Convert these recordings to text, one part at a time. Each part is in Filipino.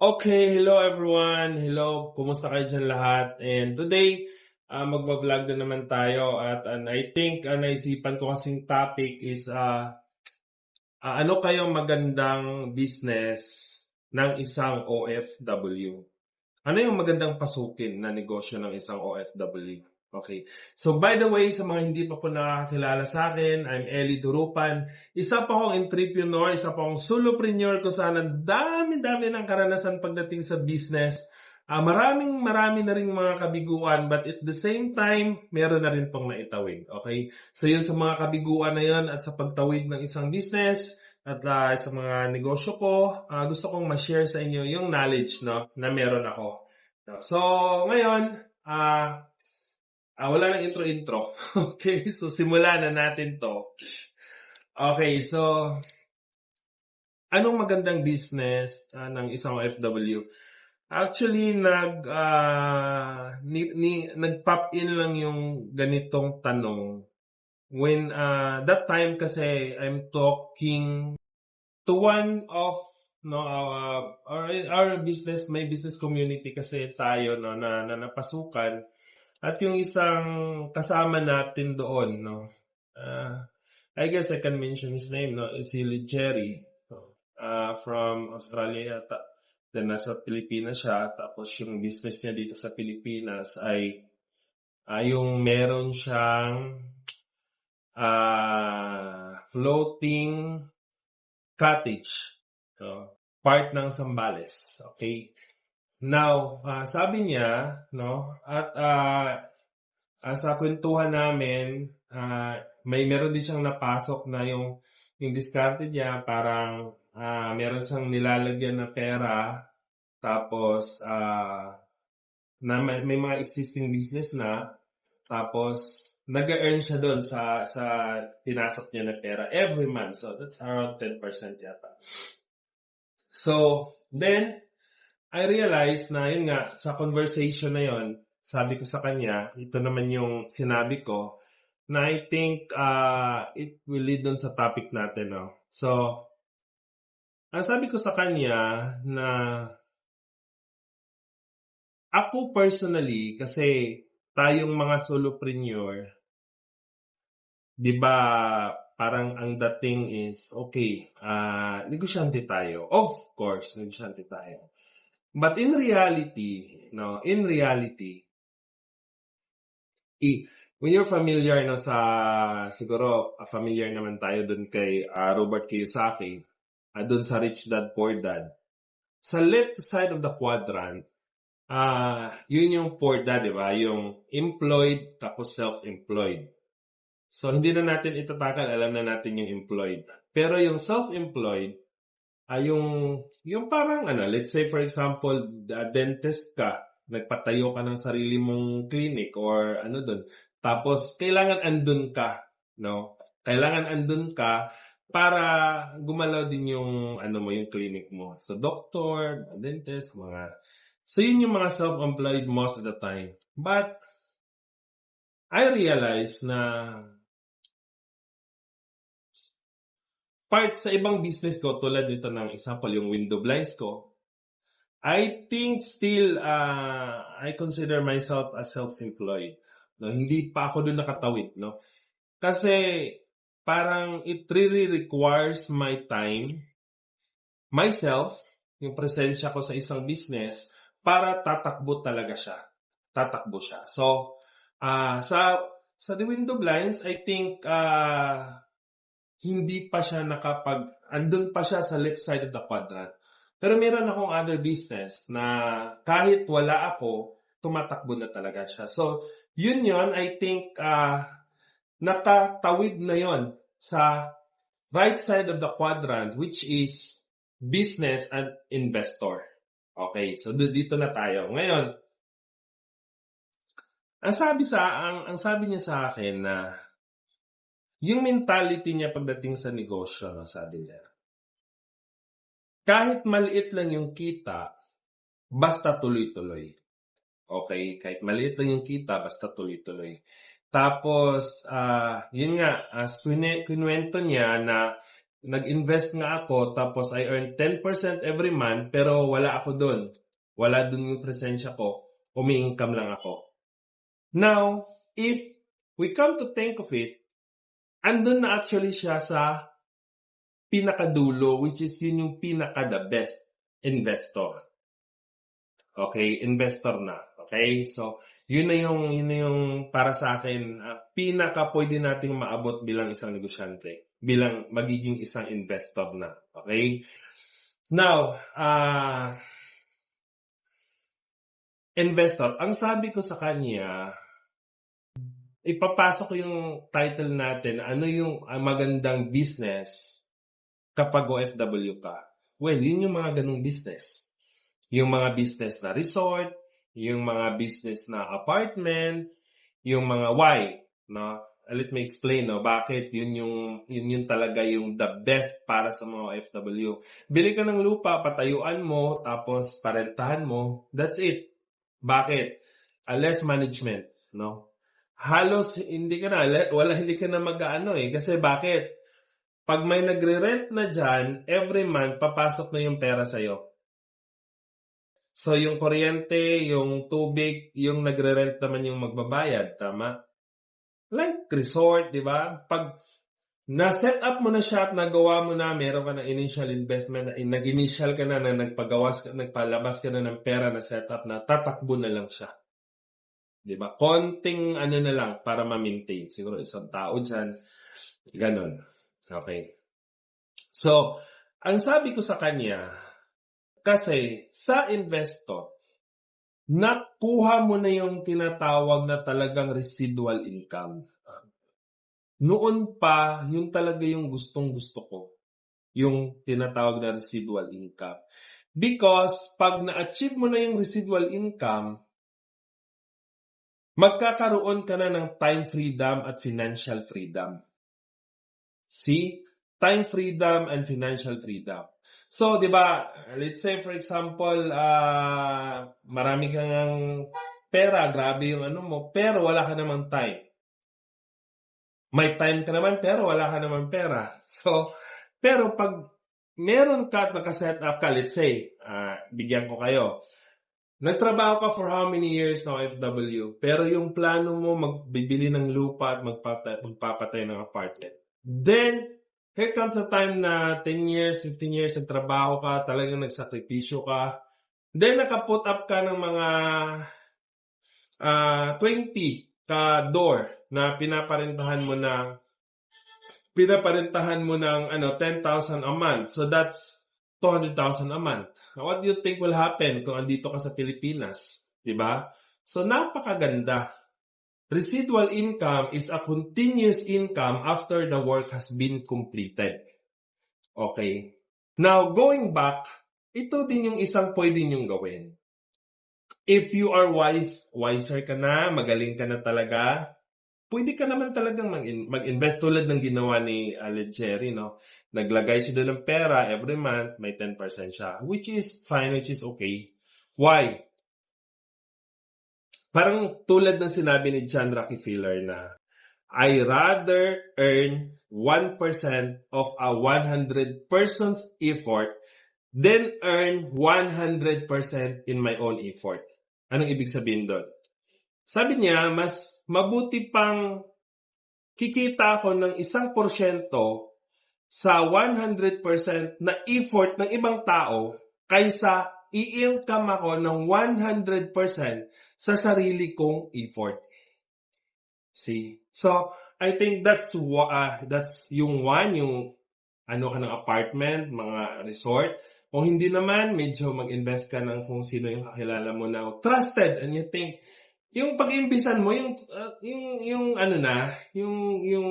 Okay, hello everyone. Hello, kumusta kayo dyan lahat? And today, uh, magbablog na naman tayo at and I think uh, naisipan ko kasing topic is uh, uh, ano kayong magandang business ng isang OFW? Ano yung magandang pasukin na negosyo ng isang OFW? Okay. So by the way, sa mga hindi pa po nakakilala sa akin, I'm Eli Durupan. Isa pa akong entrepreneur, isa pa akong solopreneur ko sana dami-dami ng karanasan pagdating sa business. Uh, maraming marami na rin mga kabiguan but at the same time, meron na rin pong naitawid. Okay? So yun sa mga kabiguan na yun at sa pagtawid ng isang business at uh, sa mga negosyo ko, uh, gusto kong ma-share sa inyo yung knowledge no, na meron ako. So ngayon, uh, Ah, wala nang intro-intro. okay, so simulan na natin to. Okay, so anong magandang business uh, ng isang OFW? Actually, nag uh, ni, ni, nag-pop in lang yung ganitong tanong when uh, that time kasi I'm talking to one of no uh, our, our business my business community kasi tayo no na, na napasukan at yung isang kasama natin doon, no, uh, I guess I can mention his name, no, si Jerry, uh, from Australia yata. Then nasa Pilipinas siya, tapos yung business niya dito sa Pilipinas ay uh, yung meron siyang uh, floating cottage. So, part ng Sambales. Okay? Now, uh, sabi niya, no, at uh, uh, sa kwentuhan namin, uh, may meron din siyang napasok na yung yung discarded niya, parang uh, meron siyang nilalagyan na pera, tapos uh, na may, may mga existing business na, tapos nag-earn siya doon sa sa pinasok niya na pera every month. So that's around 10% yata. So, then I realized na yun nga, sa conversation na yon sabi ko sa kanya, ito naman yung sinabi ko, na I think uh, it will lead dun sa topic natin. No? So, ang sabi ko sa kanya na ako personally, kasi tayong mga solopreneur, di ba parang ang dating is, okay, uh, negosyante tayo. Of course, negosyante tayo. But in reality, no, in reality, i, when you're familiar no sa siguro uh, familiar naman tayo dun kay uh, Robert Kiyosaki, uh, dun sa Rich Dad Poor Dad. Sa left side of the quadrant, uh, yun yung poor dad, di ba? Yung employed tapos self-employed. So, hindi na natin itatakal, alam na natin yung employed. Pero yung self-employed, ay yung, yung parang ano, let's say for example, the dentist ka, nagpatayo ka ng sarili mong clinic or ano dun. Tapos, kailangan andun ka, no? Kailangan andun ka para gumalaw din yung ano mo, yung clinic mo. So, doctor, dentist, mga... So, yun yung mga self-employed most of the time. But, I realize na part sa ibang business ko, tulad nito ng example, yung window blinds ko, I think still, uh, I consider myself as self-employed. No, hindi pa ako doon nakatawid, no? Kasi parang it really requires my time, myself, yung presensya ko sa isang business para tatakbo talaga siya. Tatakbo siya. So, uh, sa sa the window blinds, I think uh, hindi pa siya nakapag, andun pa siya sa left side of the quadrant. Pero meron akong other business na kahit wala ako, tumatakbo na talaga siya. So, yun yon I think uh, nakatawid na yon sa right side of the quadrant which is business and investor. Okay, so dito na tayo. Ngayon, ang sabi sa ang, ang sabi niya sa akin na yung mentality niya pagdating sa negosyo, no, sabi niya, kahit maliit lang yung kita, basta tuloy-tuloy. Okay? Kahit maliit lang yung kita, basta tuloy-tuloy. Tapos, uh, yun nga, as uh, kinuwento niya na nag-invest nga ako tapos I earn 10% every month pero wala ako doon. Wala doon yung presensya ko. Umi-income lang ako. Now, if we come to think of it, andun na actually siya sa pinakadulo which is yun yung pinaka the best investor. Okay, investor na. Okay? So, yun na yung yun na yung para sa akin uh, pinaka pwede nating maabot bilang isang negosyante, bilang magiging isang investor na. Okay? Now, uh, investor, ang sabi ko sa kanya, ipapasok yung title natin, ano yung uh, magandang business kapag OFW ka. Well, yun yung mga ganong business. Yung mga business na resort, yung mga business na apartment, yung mga why, no? Let me explain, no? Bakit yun yung, yun yung talaga yung the best para sa mga OFW. Bili ka ng lupa, patayuan mo, tapos parentahan mo, that's it. Bakit? A less management, no? Halos hindi ka na, wala hindi ka na mag-ano eh. Kasi bakit? Pag may nagre-rent na dyan, every month, papasok na yung pera sa'yo. So, yung kuryente, yung tubig, yung nagre-rent naman yung magbabayad. Tama? Like resort, di ba? Pag na-set up mo na siya at nagawa mo na, meron ka ng initial investment, nag-initial ka na, na nagpagawas, nagpalabas ka na ng pera na set up na, tatakbo na lang siya. Di ba? Konting ano na lang para ma-maintain. Siguro isang tao dyan. Ganon. Okay. So, ang sabi ko sa kanya, kasi sa investor, nakuha mo na yung tinatawag na talagang residual income. Noon pa, yung talaga yung gustong gusto ko. Yung tinatawag na residual income. Because pag na-achieve mo na yung residual income, magkakaroon ka na ng time freedom at financial freedom. See? Time freedom and financial freedom. So, di ba, let's say for example, uh, marami kang pera, grabe yung ano mo, pero wala ka namang time. May time ka naman, pero wala ka naman pera. So, pero pag meron ka at nakaset up ka, let's say, uh, bigyan ko kayo, Nagtrabaho ka for how many years na OFW, pero yung plano mo magbibili ng lupa at magpapatay, magpapatay ng apartment. Then, here comes a time na 10 years, 15 years nagtrabaho ka, talagang nagsakripisyo ka. Then, nakaput up ka ng mga uh, ah, 20 ka door na pinaparentahan mo na pinaparentahan mo ng ano 10,000 a month. So that's 200,000 a month. What do you think will happen kung andito ka sa Pilipinas? Diba? So, napakaganda. Residual income is a continuous income after the work has been completed. Okay. Now, going back, ito din yung isang pwede niyong gawin. If you are wise, wiser ka na, magaling ka na talaga, pwede ka naman talagang mag-invest tulad ng ginawa ni Aled Cherry, no? Naglagay siya doon ng pera every month, may 10% siya, which is fine, which is okay. Why? Parang tulad ng sinabi ni John Rockefeller na, I rather earn 1% of a 100 person's effort than earn 100% in my own effort. Anong ibig sabihin doon? Sabi niya, mas mabuti pang kikita ako ng isang porsyento sa 100% na effort ng ibang tao kaysa i-income ako ng 100% sa sarili kong effort. See? So, I think that's uh, that's yung one, yung ano ka ng apartment, mga resort. O hindi naman, medyo mag-invest ka ng kung sino yung kakilala mo na trusted and you think, yung pag-imbisan mo, yung, uh, yung, yung ano na, yung, yung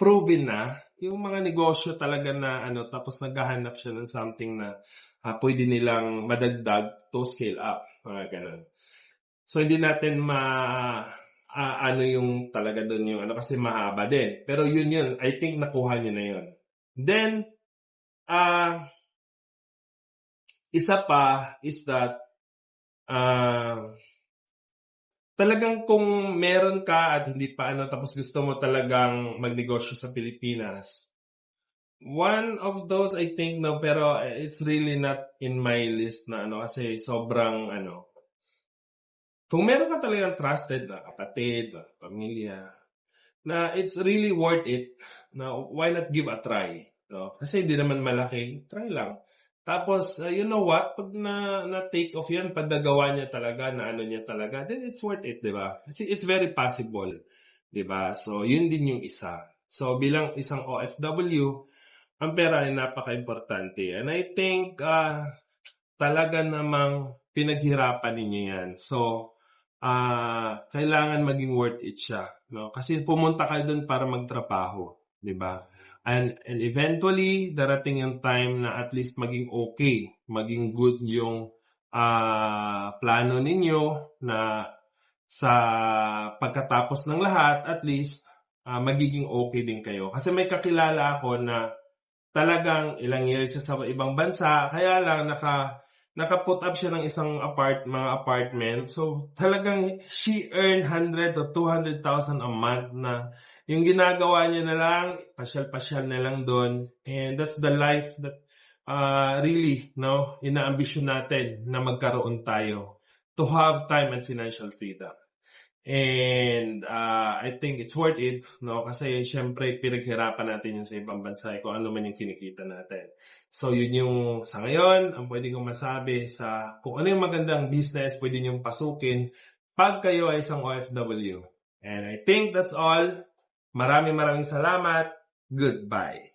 proven na, yung mga negosyo talaga na ano tapos naghahanap siya ng something na uh, pwede nilang madagdag to scale up mga ganun. So hindi natin ma uh, ano yung talaga doon yung ano kasi mahaba din. Pero yun yun, I think nakuha niyo na yun. Then uh, isa pa is that uh, talagang kung meron ka at hindi pa ano tapos gusto mo talagang magnegosyo sa Pilipinas, One of those I think no pero it's really not in my list na ano kasi sobrang ano kung meron ka talagang trusted na kapatid, na pamilya, na it's really worth it, na why not give a try? No? Kasi hindi naman malaki, try lang. Tapos, uh, you know what? Pag na, na take off yan, pag nagawa niya talaga, na ano niya talaga, then it's worth it, di ba? Kasi it's very possible, di ba? So, yun din yung isa. So, bilang isang OFW, ang pera ay napaka-importante. And I think, uh, talaga namang pinaghirapan ninyo yan. So, ah kailangan maging worth it siya. No? Kasi pumunta kayo doon para magtrabaho. Di ba? And, and eventually, darating yung time na at least maging okay, maging good yung ah plano ninyo na sa pagkatapos ng lahat, at least ah, magiging okay din kayo. Kasi may kakilala ako na talagang ilang years siya sa ibang bansa, kaya lang naka naka-put up siya ng isang apart mga apartment. So talagang she earned 100 to 200,000 a month na yung ginagawa niya na lang, pasyal-pasyal na lang doon. And that's the life that uh, really no inaambisyon natin na magkaroon tayo to have time and financial freedom. And uh, I think it's worth it, no? Kasi syempre pinaghirapan natin yun sa ibang bansa eh, kung ano man yung kinikita natin. So yun yung sa ngayon, ang pwede kong masabi sa kung ano yung magandang business, pwede niyong pasukin pag kayo ay isang OFW. And I think that's all. Maraming maraming salamat. Goodbye.